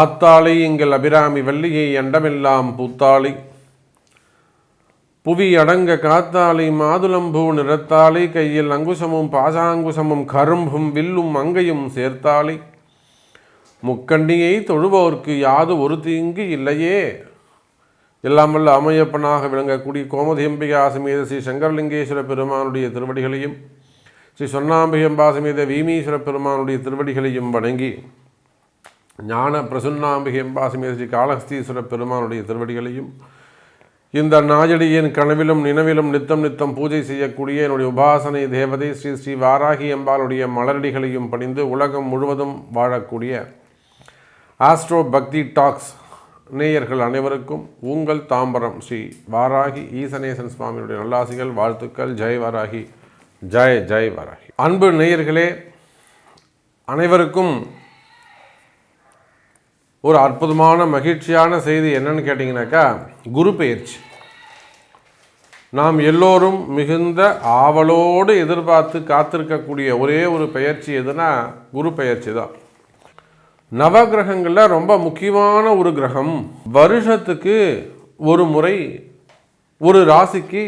ஆத்தாளை எங்கள் அபிராமி வள்ளியை அண்டமெல்லாம் பூத்தாளை. புவி அடங்க காத்தாளை மாதுளம்பூ நிறத்தாளை. கையில் அங்குசமும் பாசாங்குசமும் கரும்பும் வில்லும் அங்கையும் சேர்த்தாளை. முக்கண்டியை தொழுபவர்க்கு யாது ஒரு தீங்கு இல்லையே? எல்லாம் வல்ல அமையப்பனாக விளங்கக்கூடிய கோமதி சமேத ஸ்ரீ சங்கரலிங்கேஸ்வர பெருமானுடைய திருவடிகளையும் ஸ்ரீ சொன்னாம்பிகம்பா சமேத வீமீஸ்வர பெருமானுடைய திருவடிகளையும் வணங்கி ஞான பிரசுன்னாம்பிகை சமேத ஸ்ரீ பெருமானுடைய திருவடிகளையும் இந்த நாஜடியின் கனவிலும் நினைவிலும் நித்தம் நித்தம் பூஜை செய்யக்கூடிய என்னுடைய உபாசனை தேவதை ஸ்ரீ ஸ்ரீ வாராகி அம்பாளுடைய மலரடிகளையும் பணிந்து உலகம் முழுவதும் வாழக்கூடிய ஆஸ்ட்ரோ பக்தி டாக்ஸ் நேயர்கள் அனைவருக்கும் உங்கள் தாம்பரம் ஸ்ரீ வாராகி ஈசனேசன் சுவாமியுடைய நல்லாசிகள் வாழ்த்துக்கள் ஜெய் வாராகி ஜெய் ஜெய் வாராகி. அன்பு நேயர்களே அனைவருக்கும் ஒரு அற்புதமான மகிழ்ச்சியான செய்தி என்னன்னு கேட்டிங்கனாக்கா குரு பெயர்ச்சி. நாம் எல்லோரும் மிகுந்த ஆவலோடு எதிர்பார்த்து காத்திருக்கக்கூடிய ஒரே ஒரு பெயர்ச்சி எதுனா குரு பெயர்ச்சி தான். நவகிரகங்களில் ரொம்ப முக்கியமான ஒரு கிரகம் வருஷத்துக்கு ஒரு முறை ஒரு ராசிக்கு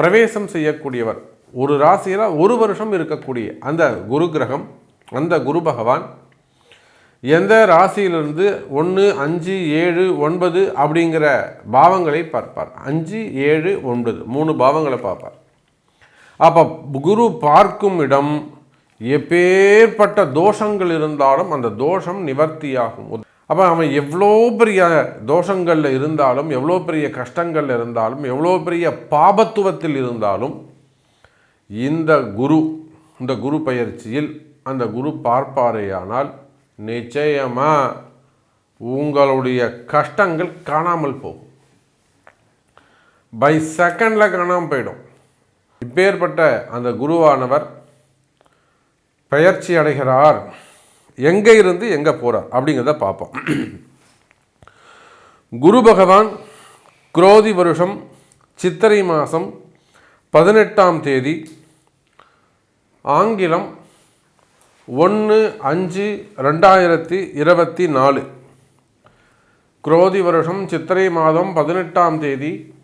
பிரவேசம் செய்யக்கூடியவர். ஒரு ராசியில் ஒரு வருஷம் இருக்கக்கூடிய அந்த குரு கிரகம் அந்த குரு பகவான் எந்த ராசியிலிருந்து ஒன்று அஞ்சு ஏழு ஒன்பது அப்படிங்கிற பாவங்களை பார்ப்பார். அஞ்சு ஏழு ஒன்பது. மூணு பாவங்களை பார்ப்பார். அப்போ குரு பார்க்கும் இடம் எப்பேற்பட்ட தோஷங்கள் இருந்தாலும் அந்த தோஷம் நிவர்த்தியாகும். அப்போ அவன் எவ்வளோ பெரிய தோஷங்களில் இருந்தாலும் எவ்வளோ பெரிய கஷ்டங்களில் இருந்தாலும் எவ்வளோ பெரிய பாபத்துவத்தில் இருந்தாலும் இந்த குரு இந்த குரு பயிற்சியில் அந்த குரு பார்ப்பாரேயானால் நிச்சயமாக உங்களுடைய கஷ்டங்கள் காணாமல் போகும். பை செகண்டில் காணாமல் போயிடும். இப்பேற்பட்ட அந்த குருவானவர் பெயர்ச்சி அடைகிறார். எங்கே இருந்து எங்கே போகிறார் அப்படிங்கிறத பார்ப்போம். குரு பகவான் குரோதி வருஷம் சித்திரை மாதம் பதினெட்டாம் தேதி ஆங்கிலம் ஒன்று அஞ்சு ரெண்டாயிரத்தி இருபத்தி நாலு. குரோதி வருஷம் சித்திரை மாதம் பதினெட்டாம் தேதி.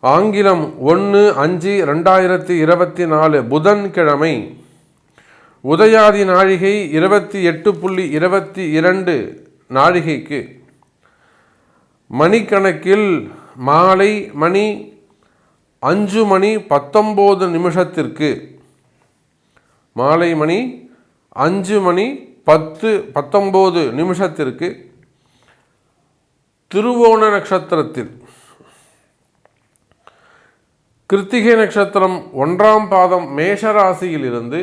ஆங்கிலம் ஒன்று அஞ்சு ரெண்டாயிரத்தி இருபத்தி நாலு புதன்கிழமை. உதயாதி நாழிகை இருபத்தி எட்டு புள்ளி இருபத்தி இரண்டு நாழிகைக்கு. மணிக்கணக்கில் மாலை மணி அஞ்சு மணி பத்தொம்போது நிமிஷத்திற்கு. மாலை மணி அஞ்சு மணி பத்து பத்தொம்போது நிமிஷத்திற்கு திருவோண நட்சத்திரத்தில். கிருத்திகை நட்சத்திரம் ஒன்றாம் பாதம் மேஷராசியில் இருந்து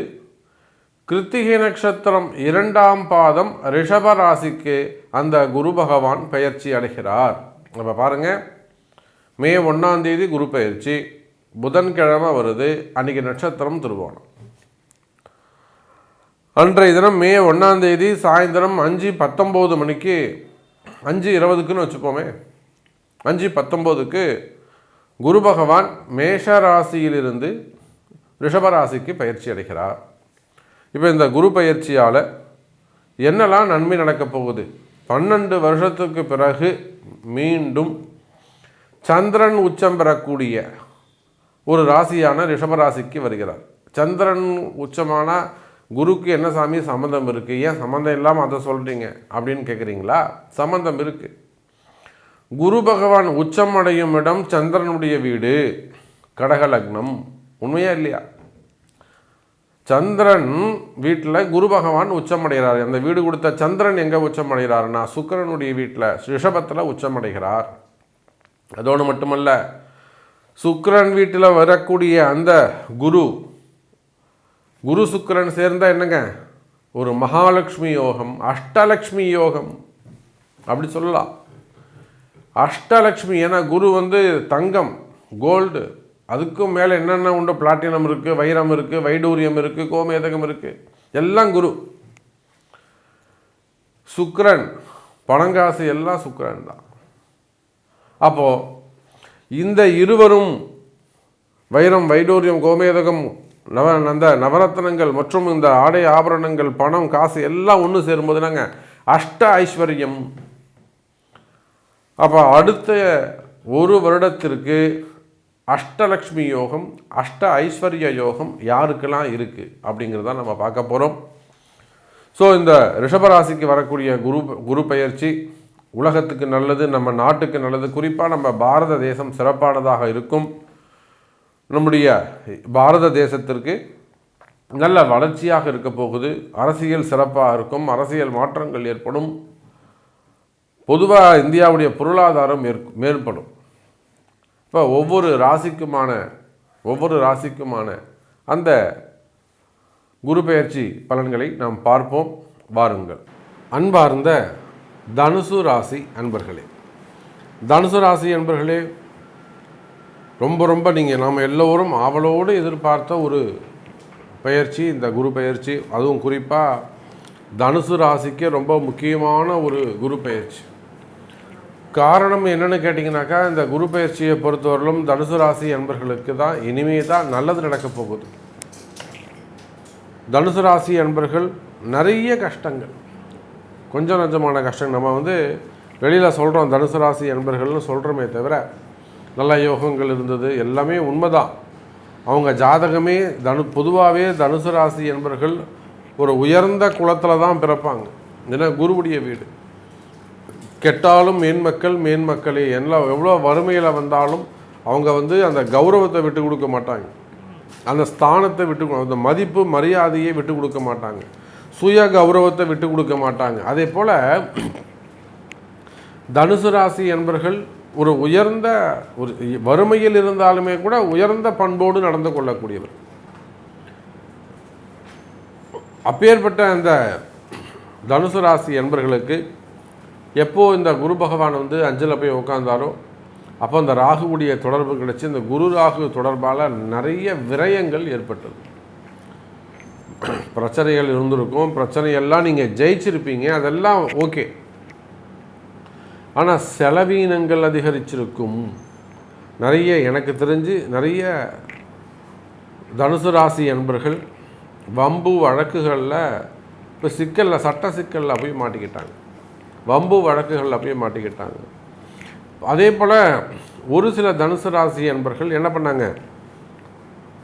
கிருத்திகை நட்சத்திரம் இரண்டாம் பாதம் ரிஷப ராசிக்கு அந்த குரு பகவான் பெயர்ச்சி அடைகிறார். அப்போ பாருங்கள் மே ஒன்றாம் தேதி குரு பயிற்சி புதன்கிழமை வருது அன்றைக்கி நட்சத்திரம் திருவோணம். அன்றைய தினம் மே ஒன்றாம் தேதி சாயந்தரம் அஞ்சு பத்தொம்போது மணிக்கு அஞ்சு இருபதுக்குன்னு வச்சுப்போமே அஞ்சு பத்தொம்போதுக்கு குரு பகவான் மேஷ ராசியிலிருந்து ரிஷபராசிக்கு பயிற்சி அடைகிறார். இப்போ இந்த குரு பயிற்சியால் என்னெல்லாம் நன்மை நடக்கப் போகுது? பன்னெண்டு வருஷத்துக்கு பிறகு மீண்டும் சந்திரன் உச்சம் பெறக்கூடிய ஒரு ராசியான ரிஷபராசிக்கு வருகிறார். சந்திரன் உச்சமான குருக்கு என்ன சாமி சம்மந்தம் இருக்குது ஏன் சம்மந்தம் இல்லாமல் அதை சொல்கிறீங்க அப்படின்னு கேட்குறீங்களா சம்மந்தம் இருக்குது குரு பகவான் உச்சம் அடையும் இடம் சந்திரனுடைய வீடு கடகலக்னம் உண்மையா இல்லையா? சந்திரன் வீட்டில் குரு பகவான் உச்சம் அடைகிறார். அந்த வீடு கொடுத்த சந்திரன் எங்கே உச்சம் அடைகிறார்னா சுக்கரனுடைய வீட்டில் ரிஷபத்தில் உச்சம் அடைகிறார். அதோடு மட்டுமல்ல சுக்கரன் வீட்டில் வரக்கூடிய அந்த குரு குரு சுக்கரன் சேர்ந்தால் என்னங்க? ஒரு மகாலட்சுமி யோகம் அஷ்டலக்ஷ்மி யோகம். அப்படி சொல்லலாம். அஷ்டலக்ஷ்மி ஏன்னா குரு வந்து தங்கம் கோல்டு அதுக்கும் மேலே என்னென்ன உண்டு? பிளாட்டினம் இருக்குது வைரம் இருக்குது வைடூரியம் இருக்குது கோமேதகம் இருக்குது எல்லாம் குரு. சுக்ரன் பணங்காசு எல்லாம் சுக்ரன் தான். அப்போது இந்த இருவரும் வைரம் வைடூரியம் கோமேதகம் நவ அந்த நவரத்னங்கள் மற்றும் இந்த ஆடை ஆபரணங்கள் பணம் காசு எல்லாம் ஒன்று சேரும்போது நாங்கள் அஷ்ட ஐஸ்வர்யம். அப்போ அடுத்த ஒரு வருடத்திற்கு அஷ்டலக்ஷ்மி யோகம் அஷ்ட ஐஸ்வர்ய யோகம் யாருக்கெல்லாம் இருக்குது அப்படிங்கிறத நம்ம பார்க்க போகிறோம் ஸோ இந்த ரிஷபராசிக்கு வரக்கூடிய குரு குரு பயிற்சி உலகத்துக்கு நல்லது நம்ம நாட்டுக்கு நல்லது குறிப்பாக நம்ம பாரத தேசம் சிறப்பானதாக இருக்கும். நம்முடைய பாரத தேசத்திற்கு நல்ல வளர்ச்சியாக இருக்க போகுது. அரசியல் சிறப்பாக இருக்கும். அரசியல் மாற்றங்கள் ஏற்படும். பொதுவாக இந்தியாவுடைய பொருளாதாரம் மேற்- மேற்படும் இப்போ ஒவ்வொரு ராசிக்குமான ஒவ்வொரு ராசிக்குமான அந்த குரு பெயர்ச்சி பலன்களை நாம் பார்ப்போம். வாருங்கள். அன்பார்ந்த தனுசு ராசி அன்பர்களே தனுசு ராசி அன்பர்களே ரொம்ப ரொம்ப நீங்கள் நாம் எல்லோரும் ஆவலோடு எதிர்பார்த்த ஒரு பயிற்சி இந்த குரு பயிற்சி அதுவும் குறிப்பாக தனுசு ராசிக்கு ரொம்ப முக்கியமான ஒரு குரு பயிற்சி காரணம் என்னென்னு கேட்டிங்கனாக்கா இந்த குரு பயிற்சியை பொறுத்தவரையிலும் தனுசு ராசி என்பர்களுக்கு தான் இனிமே தான் நல்லது நடக்கப் போகுது. தனுசு ராசி என்பர்கள் நிறைய கஷ்டங்கள். கொஞ்சம் நஞ்சமான கஷ்டங்கள். நம்ம வந்து வெளியில் சொல்கிறோம் தனுசு ராசி என்பர்கள்னு சொல்கிறோமே தவிர நல்ல யோகங்கள் இருந்தது. எல்லாமே உண்மைதான். அவங்க ஜாதகமே தனு பொதுவாகவே தனுசு ராசி என்பவர்கள் ஒரு உயர்ந்த குலத்தில் தான் பிறப்பாங்க. ஏன்னா குருவுடைய வீடு. கெட்டாலும் மேன்மக்கள் மேன்மக்களே எல்லாம் எவ்வளோ வறுமையில் வந்தாலும் அவங்க வந்து அந்த கௌரவத்தை விட்டு கொடுக்க மாட்டாங்க. அந்த ஸ்தானத்தை விட்டு கொடு- அந்த மதிப்பு மரியாதையை விட்டு கொடுக்க மாட்டாங்க. சுய கௌரவத்தை விட்டு கொடுக்க மாட்டாங்க. அதே போல் தனுசு ராசி என்பர்கள் ஒரு உயர்ந்த ஒரு வறுமையில் இருந்தாலுமே கூட உயர்ந்த பண்போடு நடந்து கொள்ளக்கூடியவர். அப்பேற்பட்ட அந்த தனுசு ராசி என்பர்களுக்கு எப்போது இந்த குரு பகவான் வந்து அஞ்சலில் போய் உட்காந்தாரோ அப்போ அந்த ராகுவுடைய தொடர்பு கிடைச்சி இந்த குரு ராகு தொடர்பால் நிறைய விரயங்கள் ஏற்பட்டது. பிரச்சனைகள் இருந்திருக்கும் பிரச்சனையெல்லாம் நீங்கள் ஜெயிச்சிருப்பீங்க அதெல்லாம் ஓகே. ஆனால் செலவீனங்கள் அதிகரிச்சிருக்கும். நிறைய எனக்கு தெரிஞ்சு நிறைய தனுசு ராசி என்பர்கள் வம்பு வழக்குகளில் இப்போ சிக்கலில் சட்ட சிக்கலில் போய் மாட்டிக்கிட்டாங்க. வம்பு வழக்குகளில் போய் மாட்டிக்கிட்டாங்க. அதே போல் ஒரு சில தனுசு ராசி என்பர்கள் என்ன பண்ணாங்க?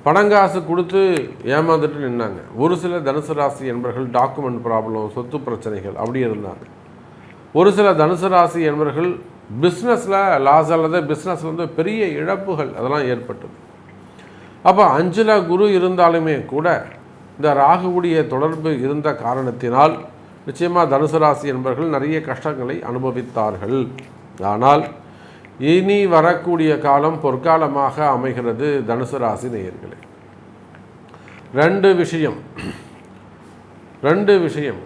பணங்காசு கொடுத்து ஏமாந்துட்டு நின்னாங்க. ஒரு சில தனுசு ராசி என்பர்கள் டாக்குமெண்ட் ப்ராப்ளம் சொத்து பிரச்சனைகள் அப்படி இருந்தாங்க. ஒரு சில தனுசு ராசி என்பவர்கள் பிஸ்னஸில் லாஸ் அல்லது பிஸ்னஸில் வந்து பெரிய இழப்புகள் அதெல்லாம் ஏற்பட்டது. அப்போ அஞ்சில் குரு இருந்தாலுமே கூட இந்த ராகுவுடைய தொடர்பு இருந்த காரணத்தினால் நிச்சயமாக தனுசு ராசி என்பவர்கள் நிறைய கஷ்டங்களை அனுபவித்தார்கள். ஆனால் இனி வரக்கூடிய காலம் பொற்காலமாக அமைகிறது தனுசு ராசி நேயர்களே. ரெண்டு விஷயம். ரெண்டு விஷயம்.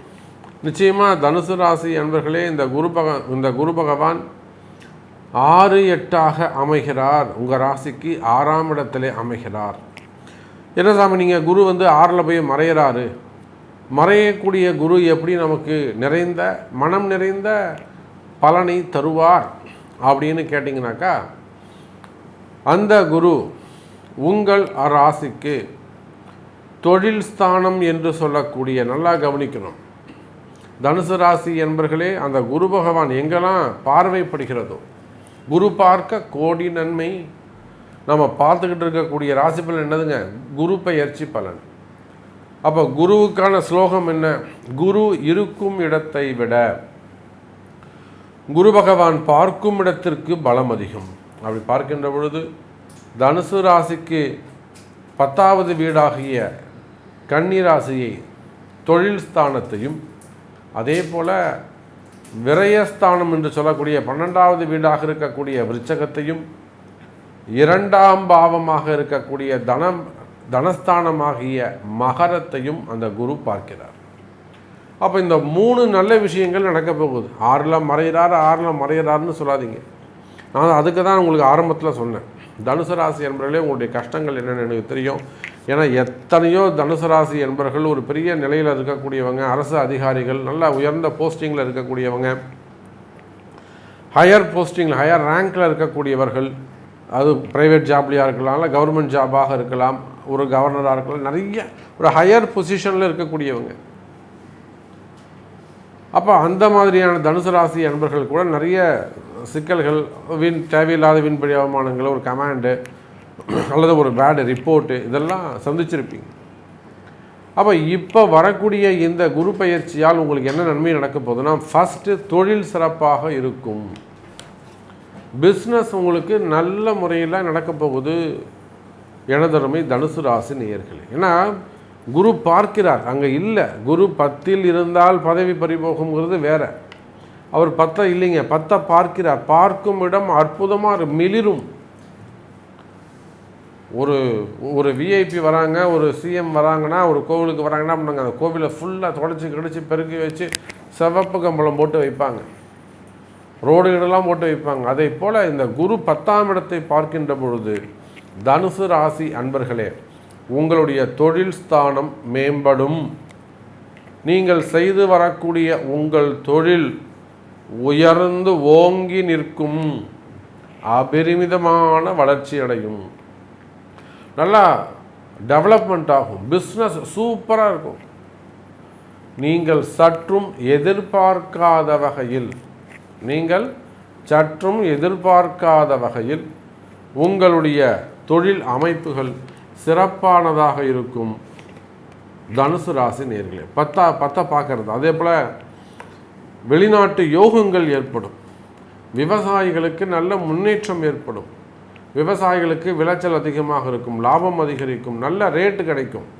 நிச்சயமாக தனுசு ராசி அன்பர்களே இந்த குரு பக இந்த குரு பகவான் ஆறு எட்டாக அமைகிறார். உங்கள் ராசிக்கு ஆறாம் இடத்திலே அமைகிறார். என்ன சாமி நீங்கள் குரு வந்து ஆறில் போய் மறையிறாரு. மறையக்கூடிய குரு எப்படி நமக்கு நிறைந்த மனம் நிறைந்த பலனை தருவார் அப்படின்னு கேட்டிங்கனாக்கா அந்த குரு உங்கள் ராசிக்கு தொழில் ஸ்தானம் என்று சொல்லக்கூடிய நல்லா கவனிக்கணும். தனுசு ராசி என்பர்களே அந்த குரு பகவான் எங்கெல்லாம் பார்வைப்படுகிறதோ குரு பார்க்க கோடி நன்மை. நம்ம பார்த்துக்கிட்டு இருக்கக்கூடிய ராசி பலன் என்னதுங்க? குரு பெயர்ச்சி பலன். அப்போ குருவுக்கான ஸ்லோகம் என்ன? குரு இருக்கும் இடத்தை விட குரு பகவான் பார்க்கும் இடத்திற்கு பலம் அதிகம். அப்படி பார்க்கின்ற பொழுது தனுசு ராசிக்கு பத்தாவது வீடாகிய கன்னி ராசியை தொழில் ஸ்தானத்தையும் அதே போல் விரயஸ்தானம் என்று சொல்லக்கூடிய பன்னெண்டாவது வீடாக இருக்கக்கூடிய விருச்சகத்தையும் இரண்டாம் பாவமாக இருக்கக்கூடிய தனம் தனஸ்தானமாகிய மகரத்தையும் அந்த குரு பார்க்கிறார். அப்போ இந்த மூணு நல்ல விஷயங்கள் நடக்க போகுது. ஆறில் மறைகிறார் ஆறில் மறைகிறார்னு சொல்லாதீங்க. நான் அதுக்கு தான் உங்களுக்கு ஆரம்பத்தில் சொன்னேன். தனுசு ராசி என்பவர்களே உங்களுடைய கஷ்டங்கள் என்னென்னு எனக்கு தெரியும். ஏன்னா எத்தனையோ தனுசு ராசி என்பவர்கள் ஒரு பெரிய நிலையில் இருக்கக்கூடியவங்க அரசு அதிகாரிகள் நல்ல உயர்ந்த போஸ்டிங்கில் இருக்கக்கூடியவங்க ஹையர் போஸ்டிங்கில் ஹையர் ரேங்கில் இருக்கக்கூடியவர்கள் அது ப்ரைவேட் ஜாப்லையாக இருக்கலாம் இல்லை கவர்மெண்ட் ஜாபாக இருக்கலாம் ஒரு கவர்னராக இருக்கலாம் நிறைய ஒரு ஹையர் பொசிஷனில் இருக்கக்கூடியவங்க. அப்போ அந்த மாதிரியான தனுசு ராசி அன்பர்கள் கூட நிறைய சிக்கல்கள் வீண் தேவையில்லாத வீண்படி அவமானங்கள் ஒரு கமாண்டு அல்லது ஒரு பேடு ரிப்போர்ட்டு இதெல்லாம் சந்திச்சிருப்பீங்க. அப்போ இப்போ வரக்கூடிய இந்த குரு பயிற்சியால் உங்களுக்கு என்ன நன்மை நடக்க போகுதுன்னா ஃபஸ்ட்டு தொழில் சிறப்பாக இருக்கும். பிஸ்னஸ் உங்களுக்கு நல்ல முறையில் நடக்க போகுது. எனதருமை தனுசு ராசி நேயர்களே. ஏன்னா குரு பார்க்கிறார். அங்கே இல்லை. குரு பத்தில் இருந்தால் பதவி பறிபோகுங்கிறது வேற. அவர் பத்தை இல்லைங்க. பத்தை பார்க்கிறார். பார்க்கும் இடம் அற்புதமாக மிளிரும். ஒரு ஒரு விஐபி வராங்க ஒரு சிஎம் வராங்கன்னா ஒரு கோவிலுக்கு வராங்கன்னா பண்ணாங்க அந்த கோவிலை ஃபுல்லாக தொடச்சி கிடச்சி பெருக்கி வச்சு சிவப்பு கம்பளம் போட்டு வைப்பாங்க. ரோடுகளெல்லாம் போட்டு வைப்பாங்க. அதே போல் இந்த குரு பத்தாம் இடத்தை பார்க்கின்ற பொழுது தனுசு ராசி அன்பர்களே உங்களுடைய தொழில் ஸ்தானம் மேம்படும். நீங்கள் செய்து வரக்கூடிய உங்கள் தொழில் உயர்ந்து ஓங்கி நிற்கும். அபரிமிதமான வளர்ச்சி அடையும். நல்லா டெவலப்மெண்ட் ஆகும். பிஸ்னஸ் சூப்பராக இருக்கும். நீங்கள் சற்றும் எதிர்பார்க்காத வகையில் நீங்கள் சற்றும் எதிர்பார்க்காத வகையில் உங்களுடைய தொழில் அமைப்புகள் சிறப்பானதாக இருக்கும். தனுசு ராசி நேர்களே பத்தா பத்தா பார்க்கறது. அதே போல் வெளிநாட்டு யோகங்கள் ஏற்படும். விவசாயிகளுக்கு நல்ல முன்னேற்றம் ஏற்படும். விவசாயிகளுக்கு விளைச்சல் அதிகமாக இருக்கும் லாபம் அதிகரிக்கும் நல்ல ரேட்டு கிடைக்கும்.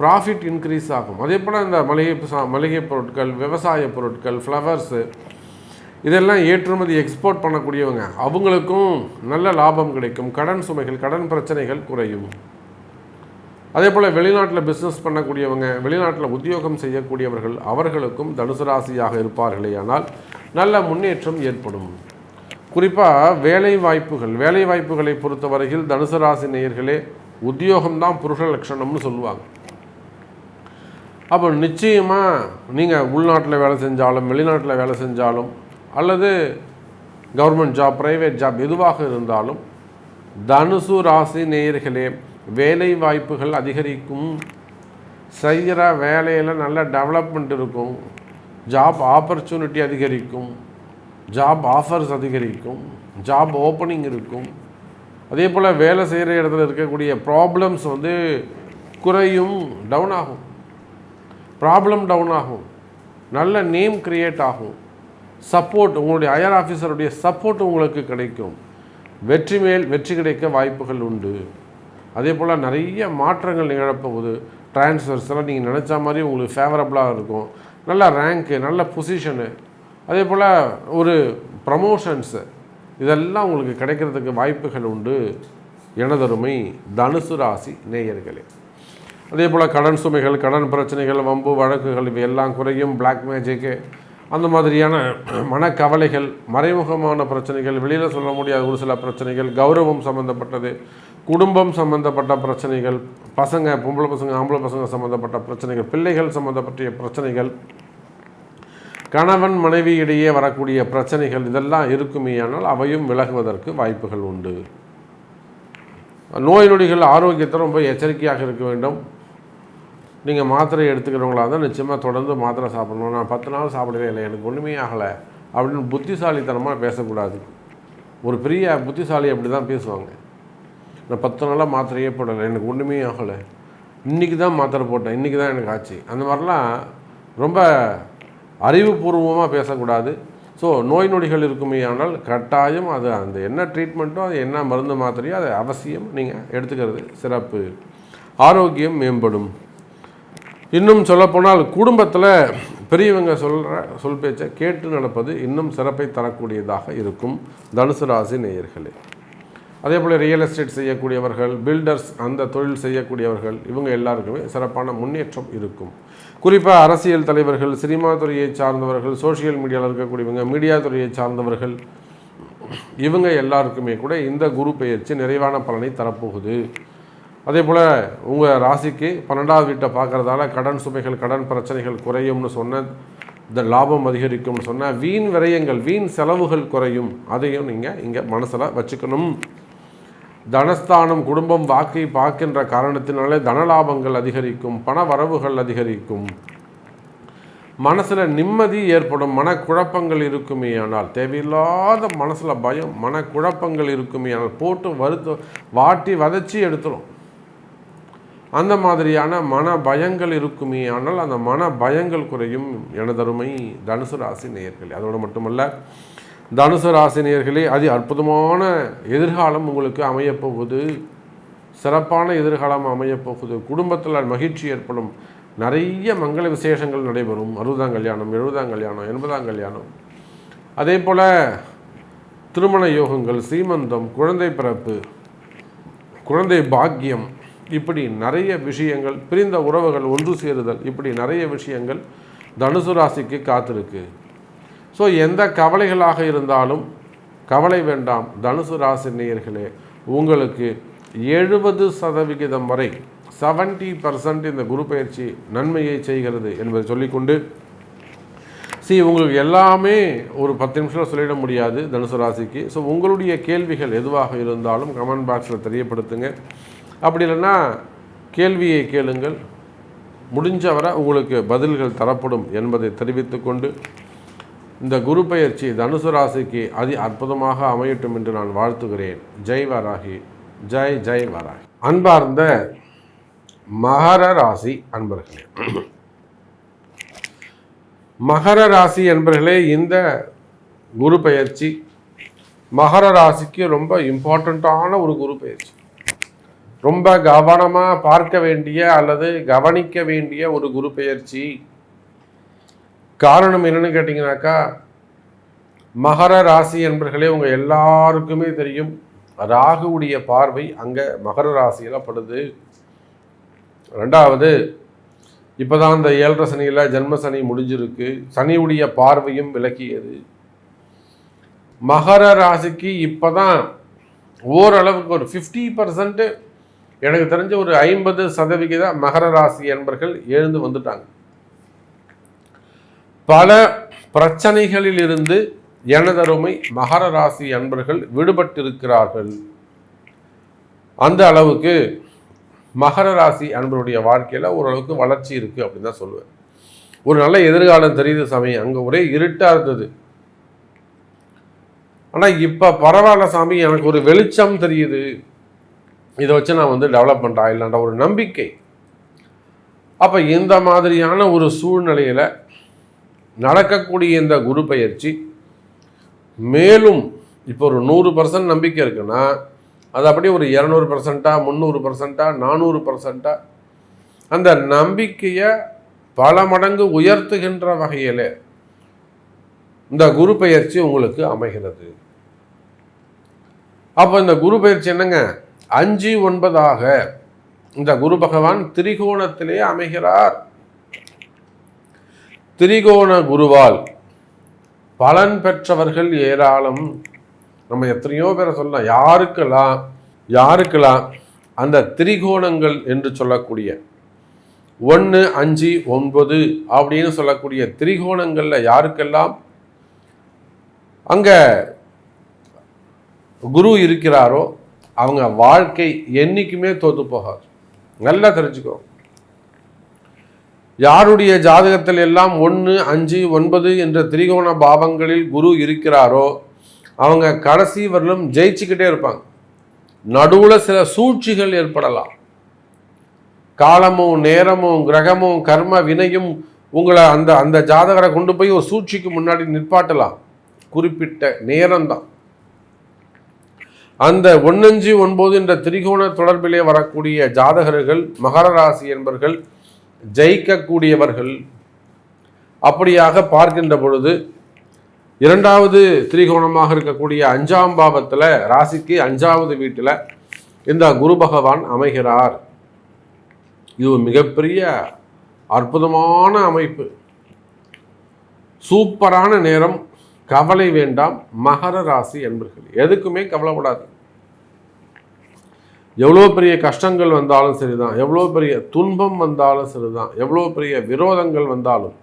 ப்ராஃபிட் இன்க்ரீஸ் ஆகும். அதே போல் இந்த மளிகை சா- மளிகை பொருட்கள் விவசாய பொருட்கள் ஃப்ளவர்ஸு இதெல்லாம் ஏற்றுமதி எக்ஸ்போர்ட் பண்ணக்கூடியவங்க அவங்களுக்கும் நல்ல லாபம் கிடைக்கும். கடன் சுமைகள் கடன் பிரச்சனைகள் குறையும். அதே போல் வெளிநாட்டில் பிஸ்னஸ் பண்ணக்கூடியவங்க வெளிநாட்டில் உத்தியோகம் செய்யக்கூடியவர்கள் அவர்களுக்கும் தனுசு ராசியாக இருப்பார்களே ஆனால் நல்ல முன்னேற்றம் ஏற்படும். குறிப்பாக வேலை வாய்ப்புகள் வேலை வாய்ப்புகளை பொறுத்தவரையில் தனுசு ராசி நேயர்களே உத்தியோகம்தான் புருஷ லட்சணம்னு சொல்லுவாங்க. அப்போ நிச்சயமாக நீங்கள் உள்நாட்டில் வேலை செஞ்சாலும் வெளிநாட்டில் வேலை செஞ்சாலும் அல்லது கவர்மெண்ட் ஜாப் ப்ரைவேட் ஜாப் எதுவாக இருந்தாலும் தனுசு ராசி நேயர்களே வேலை வாய்ப்புகள் அதிகரிக்கும். செய்கிற வேலையில் நல்ல டெவலப்மெண்ட் இருக்கும். ஜாப் ஆப்பர்ச்சுனிட்டி அதிகரிக்கும். ஜாப் ஆஃபர்ஸ் அதிகரிக்கும் ஜாப் ஓப்பனிங் இருக்கும். அதே போல் வேலை செய்கிற இடத்துல இருக்கக்கூடிய ப்ராப்ளம்ஸ் வந்து குறையும் டவுன் ஆகும். ப்ராப்ளம் டவுன் ஆகும். நல்ல நேம் கிரியேட் ஆகும். சப்போர்ட் உங்களுடைய ஹையர் ஆஃபீஸருடைய சப்போர்ட் உங்களுக்கு கிடைக்கும். வெற்றி மேல் வெற்றி கிடைக்க வாய்ப்புகள் உண்டு. அதே போல் நிறைய மாற்றங்கள் நிகழப்போகுது. ட்ரான்ஸ்ஃபர்ஸ் எல்லாம் நீங்கள் நினச்ச மாதிரி உங்களுக்கு ஃபேவரபுளாக இருக்கும். நல்ல ரேங்க்கு நல்ல பொசிஷனு அதே போல் ஒரு ப்ரமோஷன்ஸு இதெல்லாம் உங்களுக்கு கிடைக்கிறதுக்கு வாய்ப்புகள் உண்டு. எனதருமை தனுசு ராசி நேயர்களே. அதே போல் கடன் சுமைகள் கடன் பிரச்சனைகள் வம்பு வழக்குகள் இவை எல்லாம் குறையும் பிளாக் மேஜிக்கு அந்த மாதிரியான மனக்கவலைகள் மறைமுகமான பிரச்சனைகள் வெளியில் சொல்ல முடியாத ஒரு சில பிரச்சனைகள் கௌரவம் சம்மந்தப்பட்டது குடும்பம் சம்மந்தப்பட்ட பிரச்சனைகள் பசங்க பொம்பளை பசங்க ஆம்பளை பசங்க சம்மந்தப்பட்ட பிரச்சனைகள் பிள்ளைகள் சம்மந்தப்பட்ட பிரச்சனைகள் கணவன் மனைவி இடையே வரக்கூடிய பிரச்சனைகள் இதெல்லாம் இருக்குமேயானால் அவையும் விலகுவதற்கு வாய்ப்புகள் உண்டு. நோய் நொடிகள் ஆரோக்கியத்தை ரொம்ப எச்சரிக்கையாக இருக்க வேண்டும். நீங்கள் மாத்திரை எடுத்துக்கிறவங்களா இருந்தால் நிச்சயமாக தொடர்ந்து மாத்திரை சாப்பிடணும். நான் பத்து நாள் சாப்பிடவே இல்லை. எனக்கு ஒன்றுமே ஆகலை அப்படின்னு புத்திசாலித்தனமாக பேசக்கூடாது. ஒரு பெரிய புத்திசாலி அப்படி தான் பேசுவாங்க. நான் பத்து நாளாக மாத்திரையே போடலை. எனக்கு ஒன்றுமே ஆகலை. இன்றைக்கி தான் மாத்திரை போட்டேன். இன்றைக்கி தான் எனக்கு ஆச்சு. அந்த மாதிரிலாம் ரொம்ப அறிவுபூர்வமாக பேசக்கூடாது. ஸோ நோய் நொடிகள் இருக்குமே ஆனால் கட்டாயம் அது அந்த என்ன ட்ரீட்மெண்ட்டோ அது என்ன மருந்து மாத்திரையோ அதை அவசியம் நீங்கள் எடுத்துக்கிறது சிறப்பு. ஆரோக்கியம் மேம்படும். இன்னும் சொல்லப்போனால் குடும்பத்தில் பெரியவங்க சொல்கிற சொல் பேச்சை கேட்டு நடப்பது இன்னும் சிறப்பை தரக்கூடியதாக இருக்கும். தனுசு ராசி நேயர்களே. அதே போல் ரியல் எஸ்டேட் செய்யக்கூடியவர்கள் பில்டர்ஸ் அந்த தொழில் செய்யக்கூடியவர்கள் இவங்க எல்லாருக்குமே சிறப்பான முன்னேற்றம் இருக்கும். குறிப்பாக அரசியல் தலைவர்கள் சினிமா துறையை சார்ந்தவர்கள் சோஷியல் மீடியாவில் இருக்கக்கூடியவங்க மீடியா துறையை சார்ந்தவர்கள் இவங்க எல்லாருக்குமே கூட இந்த குரு பெயர்ச்சி நிறைவான பலனை தரப்போகுது. அதே போல் உங்கள் ராசிக்கு பன்னெண்டாவது வீட்டை பார்க்குறதால கடன் சுமைகள் கடன் பிரச்சனைகள் குறையும்னு சொன்ன இந்த லாபம் அதிகரிக்கும்னு சொன்ன வீண் விரயங்கள் வீண் செலவுகள் குறையும். அதையும் நீங்கள் இங்கே மனசில் வச்சுக்கணும். தனஸ்தானம் குடும்பம் வாக்கை பார்க்கின்ற காரணத்தினாலே தனலாபங்கள் அதிகரிக்கும் பண வரவுகள் அதிகரிக்கும். மனசில் நிம்மதி ஏற்படும் மனக்குழப்பங்கள் இருக்குமே ஆனால் தேவையில்லாத மனசில் பயம் மனக்குழப்பங்கள் இருக்குமே ஆனால் போட்டு வறுத்து வாட்டி வதச்சி எடுத்துரும். அந்த மாதிரியான மன பயங்கள் இருக்குமே ஆனால் அந்த மன பயங்கள் குறையும் எனதருமை தனுசு ராசி நேயர்கள். அதோடு மட்டுமல்ல தனுசு ராசினியர்களே அது அதி அற்புதமான எதிர்காலம் உங்களுக்கு அமையப்போகுது. சிறப்பான எதிர்காலம் அமையப்போகுது. குடும்பத்தில் மகிழ்ச்சி ஏற்படும். நிறைய மங்கள விசேஷங்கள் நடைபெறும். அறுபதாம் கல்யாணம் எழுபதாம் கல்யாணம் எண்பதாம் கல்யாணம். அதே போல் திருமண யோகங்கள் சீமந்தம் குழந்தை பிறப்பு குழந்தை பாக்கியம் இப்படி நிறைய விஷயங்கள் பிரிந்த உறவுகள் ஒன்று சேருதல் இப்படி நிறைய விஷயங்கள் தனுசு ராசிக்கு காத்திருக்கு. ஸோ எந்த கவலைகளாக இருந்தாலும் கவலை வேண்டாம். தனுசு ராசி நேயர்களே உங்களுக்கு எழுபது சதவிகிதம் வரை செவன்டி பர்சன்ட் இந்த குரு பயிற்சி நன்மையை செய்கிறது என்பதை சொல்லிக்கொண்டு சி உங்களுக்கு எல்லாமே ஒரு பத்து நிமிஷத்தில் சொல்லிட முடியாது தனுசு ராசிக்கு. ஸோ உங்களுடைய கேள்விகள் எதுவாக இருந்தாலும் கமெண்ட் பாக்ஸில் தெரியப்படுத்துங்க. அப்படி இல்லைன்னா கேள்வியை கேளுங்கள். முடிஞ்சவரை உங்களுக்கு பதில்கள் தரப்படும் என்பதை தெரிவித்துக்கொண்டு இந்த குரு பயிற்சி தனுசு ராசிக்கு அதி அற்புதமாக அமையட்டும் என்று நான் வாழ்த்துகிறேன். ஜெய் வராகி ஜெய் ஜெய் வராகி. அன்பார்ந்த மகர ராசி அன்பர்களே. மகர ராசி என்பர்களே இந்த குரு பயிற்சி மகர ராசிக்கு ரொம்ப இம்பார்ட்டண்ட்டான ஒரு குரு பயிற்சி ரொம்ப கவனமாக பார்க்க வேண்டிய அல்லது கவனிக்க வேண்டிய ஒரு குரு பயிற்சி காரணம் என்னன்னு கேட்டிங்கனாக்கா மகர ராசி என்பர்களே உங்கள் எல்லாருக்குமே தெரியும் ராகுவுடைய பார்வை அங்கே மகர ராசியில் படுது. ரெண்டாவது இப்போ தான் இந்த ஏழரை சனியில் ஜென்ம சனி முடிஞ்சிருக்கு. சனியுடைய பார்வையும் விளக்கியது மகர ராசிக்கு இப்போ தான் ஓரளவுக்கு ஒரு ஃபிஃப்டி பர்சன்ட்டு எனக்கு தெரிஞ்ச ஒரு ஐம்பது சதவிகித மகர ராசி என்பர்கள் எழுந்து வந்துட்டாங்க. பல பிரச்சனைகளிலிருந்து எனதருமை மகர ராசி அன்பர்கள் விடுபட்டிருக்கிறார்கள். அந்த அளவுக்கு மகர ராசி அன்பருடைய வாழ்க்கையில் ஓரளவுக்கு வளர்ச்சி இருக்குது அப்படின்னு தான் சொல்லுவேன். ஒரு நல்ல எதிர்காலம் தெரியுது சாமி. அங்கே ஒரே இருட்டாக இருந்தது. ஆனால் இப்போ பரவாயில்ல சாமி. எனக்கு ஒரு வெளிச்சம் தெரியுது. இதை வச்சு நான் வந்து டெவலப்மெண்ட் இல்லைன்ற ஒரு நம்பிக்கை. அப்போ இந்த மாதிரியான ஒரு சூழ்நிலையில் நடக்கக்கூடிய இந்த குரு பயிற்சி மேலும் இப்போ ஒரு நூறு பர்சன்ட் நம்பிக்கை இருக்குன்னா அது அப்படியே ஒரு இரநூறு பர்சண்ட்டாக முந்நூறு பர்சண்ட்டாக நானூறு பர்சண்ட்டாக அந்த நம்பிக்கையை பல மடங்கு உயர்த்துகின்ற வகையில் இந்த குரு பயிற்சி உங்களுக்கு அமைகிறது. அப்போ இந்த குரு பயிற்சி என்னங்க? அஞ்சு ஒன்பதாக இந்த குரு பகவான் திரிகோணத்திலே அமைகிறார். திரிகோண குருவால் பலன் பெற்றவர்கள் ஏராளம். நம்ம எத்தனையோ பேரை சொல்லலாம். யாருக்கெல்லாம் யாருக்கெல்லாம் அந்த திரிகோணங்கள் என்று சொல்லக்கூடிய ஒன்று அஞ்சு ஒன்பது அப்படின்னு சொல்லக்கூடிய திரிகோணங்களில் யாருக்கெல்லாம் அங்கே குரு இருக்கிறாரோ அவங்க வாழ்க்கை என்றைக்குமே தோற்று போகாது. நல்லா தெரிஞ்சுக்கோ. யாருடைய ஜாதகத்தில் எல்லாம் ஒன்று அஞ்சு ஒன்பது என்ற திரிகோண பாவங்களில் குரு இருக்கிறாரோ அவங்க கடைசி வரலும் ஜெயிச்சுக்கிட்டே இருப்பாங்க. நடுவில் சில சூழ்ச்சிகள் ஏற்படலாம். காலமும் நேரமும் கிரகமும் கர்ம வினையும் உங்களை அந்த அந்த ஜாதகரை கொண்டு போய் ஒரு சூழ்ச்சிக்கு முன்னாடி நிற்பாட்டலாம். குறிப்பிட்ட நேரம்தான். அந்த ஒன்னஞ்சு ஒன்பது என்ற திரிகோண தொடர்பிலே வரக்கூடிய ஜாதகர்கள் மகர ராசி என்பர்கள் ஜெயிக்கக்கூடியவர்கள் அப்படியாக பார்க்கின்ற பொழுது இரண்டாவது திரிகோணமாக இருக்கக்கூடிய அஞ்சாம் பாவத்தில் ராசிக்கு அஞ்சாவது வீட்டில் இந்த குரு பகவான் அமைகிறார். இது மிகப்பெரிய அற்புதமான அமைப்பு. சூப்பரான நேரம் கவலை வேண்டாம் மகர ராசி என்பர்கள். எதுக்குமே கவலைப்படாது எவ்வளோ பெரிய கஷ்டங்கள் வந்தாலும் சரிதான். எவ்வளோ பெரிய துன்பம் வந்தாலும் சரிதான். எவ்வளோ பெரிய விரோதங்கள் வந்தாலும்.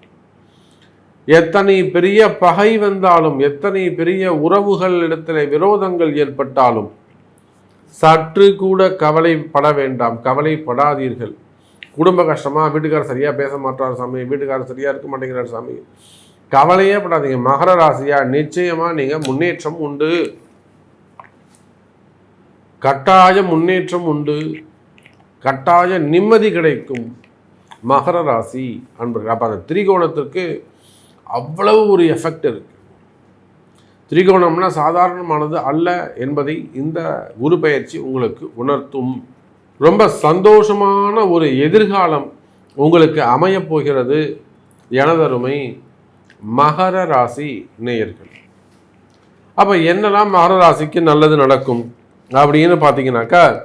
எத்தனை பெரிய பகை வந்தாலும் எத்தனை பெரிய உறவுகள் இடத்துல விரோதங்கள் ஏற்பட்டாலும் சற்று கூட கவலைப்பட வேண்டாம். கவலைப்படாதீர்கள். குடும்ப கஷ்டமாக வீட்டுக்காரர் சரியாக பேச மாட்டார் சாமி. வீட்டுக்காரர் சரியாக இருக்க மாட்டேங்கிறார் சாமி. கவலையே படாதீங்க. மகர ராசியா? நிச்சயமாக நீங்கள் முன்னேற்றம் உண்டு. கட்டாய முன்னேற்றம் உண்டு. கட்டாய நிம்மதி கிடைக்கும். மகர ராசி அன்பர்கள் அப்போ அந்த திரிகோணத்திற்கு அவ்வளவு ஒரு எஃபெக்ட் இருக்கு. திரிகோணம்னா சாதாரணமானது அல்ல என்பதை இந்த குரு பயிற்சி உங்களுக்கு உணர்த்தும். ரொம்ப சந்தோஷமான ஒரு எதிர்காலம் உங்களுக்கு அமையப் போகிறது. எனதருமை மகர ராசி நேயர்கள். அப்போ என்னெல்லாம் மகர ராசிக்கு நல்லது நடக்கும்? அப்படின்னு பார்த்தீங்கன்னாக்கா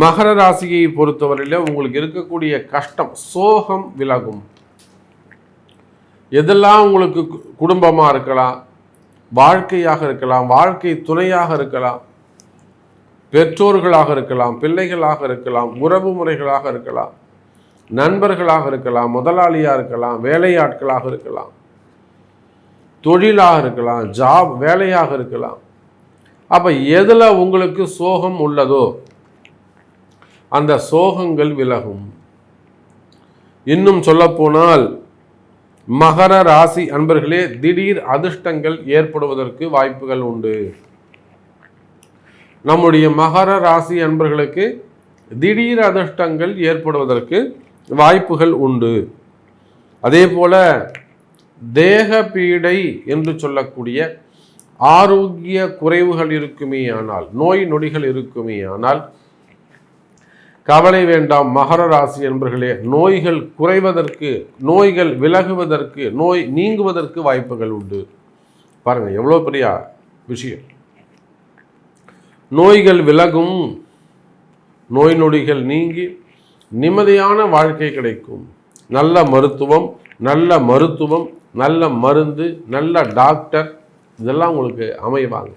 மகர ராசியை பொறுத்தவரையில் உங்களுக்கு இருக்கக்கூடிய கஷ்டம் சோகம் விலகும். எதெல்லாம் உங்களுக்கு கு- இருக்கலாம் வாழ்க்கையாக இருக்கலாம் வாழ்க்கை துணையாக இருக்கலாம் பெற்றோர்களாக இருக்கலாம் பிள்ளைகளாக இருக்கலாம் உறவு முறைகளாக இருக்கலாம் நண்பர்களாக இருக்கலாம் முதலாளியாக இருக்கலாம் வேலையாட்களாக இருக்கலாம் தொழிலாக இருக்கலாம் ஜாப் வேலையாக இருக்கலாம். அப்போ எதில் உங்களுக்கு சோகம் உள்ளதோ அந்த சோகங்கள் விலகும். இன்னும் சொல்லப்போனால் மகர ராசி அன்பர்களே திடீர் அதிர்ஷ்டங்கள் ஏற்படுவதற்கு வாய்ப்புகள் உண்டு. நம்முடைய மகர ராசி அன்பர்களுக்கு திடீர் அதிர்ஷ்டங்கள் ஏற்படுவதற்கு வாய்ப்புகள் உண்டு. அதே போல தேக பீடை என்று சொல்லக்கூடிய ஆரோக்கிய குறைவுகள் இருக்குமே ஆனால் நோய் நொடிகள் இருக்குமே ஆனால் கவலை வேண்டாம். மகர ராசி என்பர்களே நோய்கள் குறைவதற்கு நோய்கள் விலகுவதற்கு நோய் நீங்குவதற்கு வாய்ப்புகள் உண்டு. பாருங்க எவ்வளோ பெரிய விஷயம். நோய்கள் விலகும் நோய் நொடிகள் நீங்கி நிம்மதியான வாழ்க்கை கிடைக்கும். நல்ல மருத்துவம் நல்ல மருத்துவம் நல்ல மருந்து நல்ல டாக்டர் இதெல்லாம் உங்களுக்கு அமைவாங்க.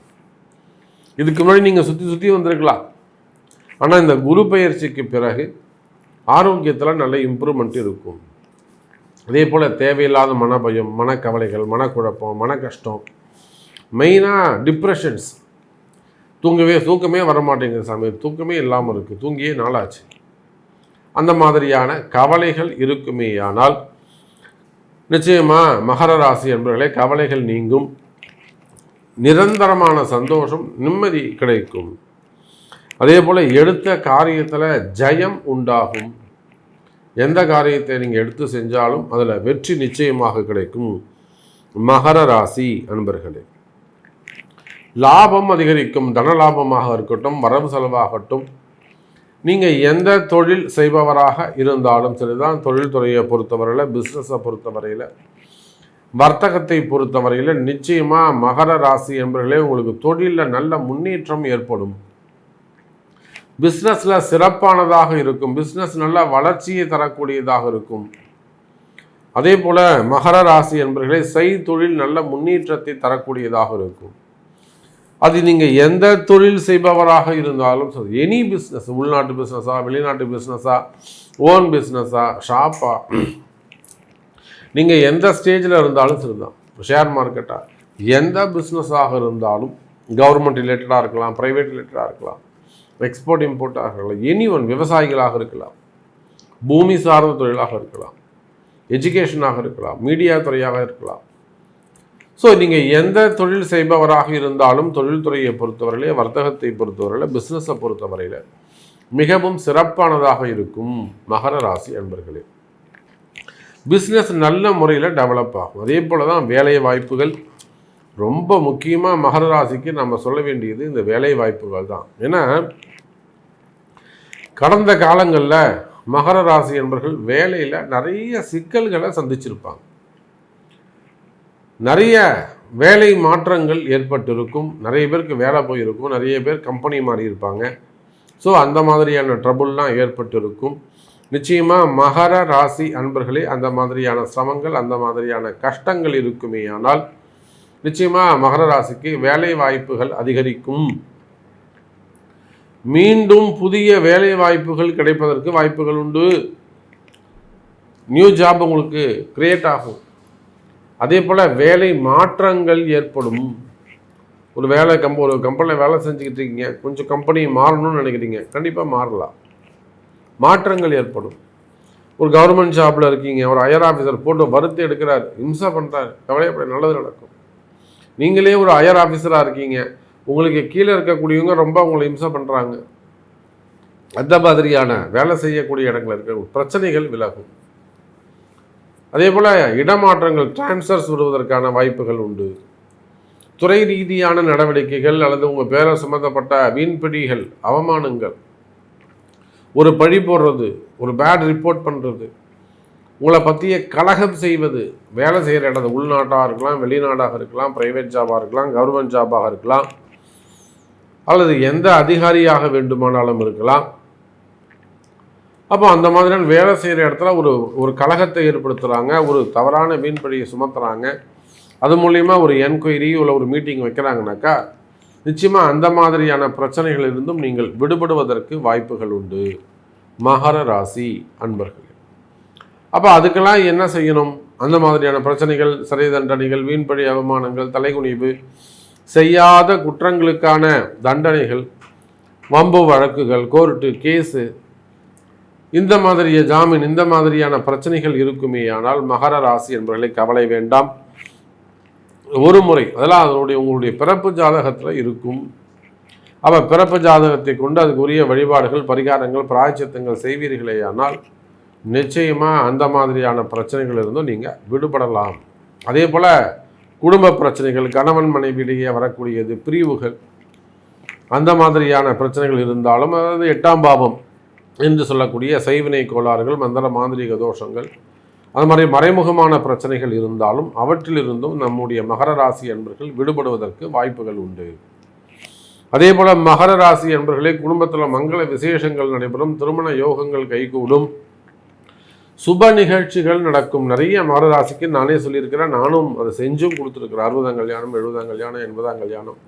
இதுக்கு முன்னாடி நீங்கள் சுற்றி சுற்றி வந்திருக்கலாம். ஆனால் இந்த குரு பயிற்சிக்கு பிறகு ஆரோக்கியத்தில் நல்ல இம்ப்ரூவ்மெண்ட் இருக்கும். அதே போல் தேவையில்லாத மனபயம் மனக்கவலைகள் மனக்குழப்பம் மன கஷ்டம் மெயினாக டிப்ரெஷன்ஸ் தூங்கவே தூக்கமே வர மாட்டேங்குது சாமி. தூக்கமே இல்லாமல் இருக்குது தூங்கியே நாளாச்சு. அந்த மாதிரியான கவலைகள் இருக்குமேயானால் நிச்சயமாக மகர ராசி என்பவர்களே கவலைகள் நீங்கும். நிரந்தரமான சந்தோஷம் நிம்மதி கிடைக்கும். அதே போல் எடுத்த காரியத்தில் ஜெயம் உண்டாகும். எந்த காரியத்தை நீங்கள் எடுத்து செஞ்சாலும் அதில் வெற்றி நிச்சயமாக கிடைக்கும். மகர ராசி அன்பர்களே லாபம் அதிகரிக்கும் தன லாபமாக இருக்கட்டும் வரவு செலவாகட்டும். நீங்கள் எந்த தொழில் செய்பவராக இருந்தாலும் சரிதான் தொழில்துறையை பொறுத்தவரையில் பிஸ்னஸை பொறுத்தவரையில் வர்த்தகத்தை பொறுத்தவரையில் நிச்சயமாக மகர ராசி என்பவர்களே உங்களுக்கு தொழிலில் நல்ல முன்னேற்றம் ஏற்படும். பிஸ்னஸில் சிறப்பானதாக இருக்கும். பிஸ்னஸ் நல்ல வளர்ச்சியை தரக்கூடியதாக இருக்கும். அதே போல் மகர ராசி என்பவர்களே செய்தொழில் நல்ல முன்னேற்றத்தை தரக்கூடியதாக இருக்கும். அது நீங்கள் எந்த தொழில் செய்பவராக இருந்தாலும் சரி எனி பிஸ்னஸ் உள்நாட்டு பிஸ்னஸா வெளிநாட்டு பிஸ்னஸா ஓன் பிஸ்னஸா ஷாப்பா நீங்கள் எந்த ஸ்டேஜில் இருந்தாலும் சரிதான். ஷேர் மார்க்கெட்டாக எந்த பிஸ்னஸாக இருந்தாலும் கவர்மெண்ட் ரிலேட்டடாக இருக்கலாம் ப்ரைவேட் ரிலேட்டடாக இருக்கலாம் எக்ஸ்போர்ட் இம்போர்ட்டாக இருக்கலாம் எனி ஒன் விவசாயிகளாக இருக்கலாம் பூமி சார்ந்த தொழிலாக இருக்கலாம் எஜுகேஷனாக இருக்கலாம் மீடியா துறையாக இருக்கலாம். ஸோ நீங்கள் எந்த தொழில் செய்பவராக இருந்தாலும் தொழில்துறையை பொறுத்தவரையிலே வர்த்தகத்தை பொறுத்தவரையில் பிஸ்னஸை பொறுத்தவரையில் மிகவும் சிறப்பானதாக இருக்கும் மகர ராசி அன்பர்களே. பிஸ்னஸ் நல்ல முறையில் டெவலப் ஆகும். அதே போல் தான் வேலை வாய்ப்புகள். ரொம்ப முக்கியமாக மகர ராசிக்கு நம்ம சொல்ல வேண்டியது இந்த வேலை வாய்ப்புகள் தான். ஏன்னா கடந்த காலங்களில் மகர ராசி என்பர்கள் வேலையில் நிறைய சிக்கல்களை சந்திச்சிருப்பாங்க. நிறைய வேலை மாற்றங்கள் ஏற்பட்டிருக்கும். நிறைய பேருக்கு வேலை போயிருக்கும். நிறைய பேர் கம்பெனி மாறி இருப்பாங்க ஸோ அந்த மாதிரியான ட்ரபுள்லாம் ஏற்பட்டிருக்கும். நிச்சயமாக மகர ராசி அன்பர்களே அந்த மாதிரியான சிரமங்கள் அந்த மாதிரியான கஷ்டங்கள் இருக்குமே ஆனால் நிச்சயமாக மகர ராசிக்கு வேலை வாய்ப்புகள் அதிகரிக்கும். மீண்டும் புதிய வேலை வாய்ப்புகள் கிடைப்பதற்கு வாய்ப்புகள் உண்டு. நியூ ஜாப் உங்களுக்கு கிரியேட் ஆகும். அதே போல் வேலை மாற்றங்கள் ஏற்படும். ஒரு வேலை கம்ப ஒரு கம்பெனியில் வேலை செஞ்சுக்கிட்டு இருக்கீங்க. கொஞ்சம் கம்பெனி மாறணும்னு நினைக்கிறீங்க. கண்டிப்பாக மாறலாம். மாற்றங்கள் ஏற்படும். ஒரு கவர்மெண்ட் ஜாப்ல இருக்கீங்க ஒரு ஹையர் ஆஃபீஸர் போட்டு வறுத்து எடுக்கிறார் இம்சா பண்ணுறாரு கவலையப்பட நல்லது நடக்கும். நீங்களே ஒரு ஹையர் ஆஃபீஸராக இருக்கீங்க உங்களுக்கு கீழே இருக்கக்கூடியவங்க ரொம்ப உங்களை இம்சா பண்ணுறாங்க அந்த மாதிரியான வேலை செய்யக்கூடிய இடங்கள் இருக்க பிரச்சனைகள் விலகும். அதே போல் இடமாற்றங்கள் டிரான்ஸ்ஃபர்ஸ் வருவதற்கான வாய்ப்புகள் உண்டு. துறை ரீதியான நடவடிக்கைகள் அல்லது உங்கள் பேரை சம்மந்தப்பட்ட வீண்பிடிகள் அவமானங்கள் ஒரு பழி போடுறது ஒரு பேட் ரிப்போர்ட் பண்ணுறது உங்களை பற்றிய கலகம் செய்வது வேலை செய்கிற இடத்த உள்நாட்டாக இருக்கலாம் வெளிநாடாக இருக்கலாம் ப்ரைவேட் ஜாபாக இருக்கலாம் கவர்மெண்ட் ஜாபாக இருக்கலாம் அல்லது எந்த அதிகாரியாக வேண்டுமானாலும் இருக்கலாம். அப்போ அந்த மாதிரியான வேலை செய்கிற இடத்துல ஒரு ஒரு கழகத்தை ஏற்படுத்துகிறாங்க ஒரு தவறான மீன்படியை சுமத்துறாங்க. அது மூலியமாக ஒரு என்கொயரி இல்லை ஒரு மீட்டிங் வைக்கிறாங்கனாக்கா நிச்சயமாக அந்த மாதிரியான பிரச்சனைகளிலிருந்தும் நீங்கள் விடுபடுவதற்கு வாய்ப்புகள் உண்டு. மகர ராசி அன்பர்கள். அப்போ அதுக்கெல்லாம் என்ன செய்யணும்? அந்த மாதிரியான பிரச்சனைகள் சிறை தண்டனைகள் வீண்படி அவமானங்கள் தலைகுனிவு செய்யாத குற்றங்களுக்கான தண்டனைகள் வம்பு வழக்குகள் கோர்ட்டு கேஸு இந்த மாதிரிய ஜாமீன் இந்த மாதிரியான பிரச்சனைகள் இருக்குமே. ஆனால் மகர ராசி என்பவர்களை கவலை வேண்டாம். ஒரு முறை அதெல்லாம் அதனுடைய உங்களுடைய பிறப்பு ஜாதகத்தில் இருக்கும். அப்போ பிறப்பு ஜாதகத்தை கொண்டு அதுக்கு உரிய வழிபாடுகள் பரிகாரங்கள் பிராய்ச்சித்தங்கள் செய்வீர்களே ஆனால் நிச்சயமாக அந்த மாதிரியான பிரச்சனைகள் இருந்தும் நீங்கள் விடுபடலாம். அதே போல் குடும்ப பிரச்சனைகள் கணவன் மனைவியிடையே வரக்கூடியது பிரிவுகள் அந்த மாதிரியான பிரச்சனைகள் இருந்தாலும் அதாவது எட்டாம் பாவம் என்று சொல்லக்கூடிய சைவினை கோளாறுகள் மந்திர மாந்திரிக தோஷங்கள் அது மாதிரி மறைமுகமான பிரச்சனைகள் இருந்தாலும் அவற்றிலிருந்தும் நம்முடைய மகர ராசி அன்பர்கள் விடுபடுவதற்கு வாய்ப்புகள் உண்டு. அதே போல் மகர ராசி அன்பர்களே குடும்பத்தில் மங்கள விசேஷங்கள் நடைபெறும் திருமண யோகங்கள் கைகூடும் சுப நிகழ்ச்சிகள் நடக்கும். நிறைய மகர ராசிக்கு நானே சொல்லியிருக்கிறேன் நானும் அதை செஞ்சும் கொடுத்துருக்குறேன் அறுபதாம் கல்யாணம் எழுபதாம் கல்யாணம் எண்பதாம் கல்யாணம்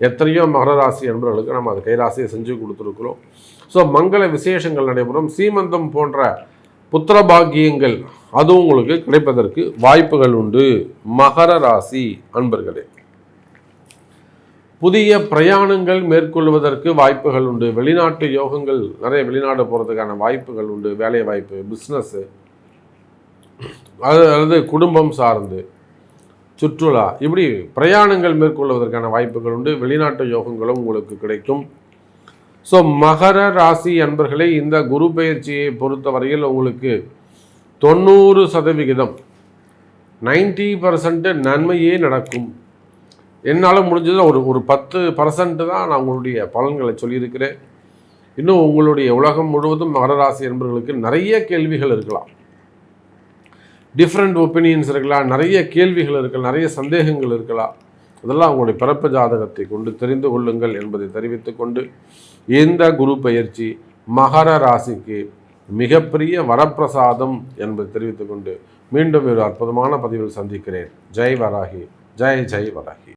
எத்தனையோ மகர ராசி அன்பர்களுக்கு நம்ம அதை கைராசியை செஞ்சு கொடுத்துருக்குறோம். ஸோ மங்கள விசேஷங்கள் நடைபெறும். சீமந்தம் போன்ற புத்திர பாக்கியங்கள் அதுவும் உங்களுக்கு கிடைப்பதற்கு வாய்ப்புகள் உண்டு. மகர ராசி அன்பர்களே புதிய பிரயாணங்கள் மேற்கொள்வதற்கு வாய்ப்புகள் உண்டு. வெளிநாட்டு யோகங்கள் நிறைய வெளிநாடு போகிறதுக்கான வாய்ப்புகள் உண்டு. வேலை வாய்ப்பு பிஸ்னஸ்ஸு அது அல்லது குடும்பம் சார்ந்து சுற்றுலா இப்படி பிரயாணங்கள் மேற்கொள்வதற்கான வாய்ப்புகள் உண்டு. வெளிநாட்டு யோகங்களும் உங்களுக்கு கிடைக்கும். ஸோ மகர ராசி அன்பர்களே இந்த குரு பயிற்சியை பொறுத்தவரையில் உங்களுக்கு தொண்ணூறு சதவிகிதம். நைன்டி பர்சன்ட் நன்மையே நடக்கும். என்னால் முடிஞ்சது ஒரு ஒரு பத்து பர்சன்ட் தான் நான் உங்களுடைய பலன்களை சொல்லியிருக்கிறேன். இன்னும் உங்களுடைய உலகம் முழுவதும் மகர ராசி என்பவர்களுக்கு நிறைய கேள்விகள் இருக்கலாம். டிஃப்ரெண்ட் ஒப்பீனியன்ஸ் இருக்கலாம். நிறைய கேள்விகள் இருக்கலாம். நிறைய சந்தேகங்கள் இருக்கலாம். அதெல்லாம் உங்களுடைய பிறப்பு ஜாதகத்தை கொண்டு தெரிந்து கொள்ளுங்கள் என்பதை தெரிவித்துக்கொண்டு இந்த குரு பயிற்சி மகர ராசிக்கு மிகப்பெரிய வரப்பிரசாதம் என்பதை தெரிவித்துக்கொண்டு மீண்டும் ஒரு அற்புதமான பதிவில் சந்திக்கிறேன். ஜெய் வராகி. ஜெய் ஜெய் வராகி.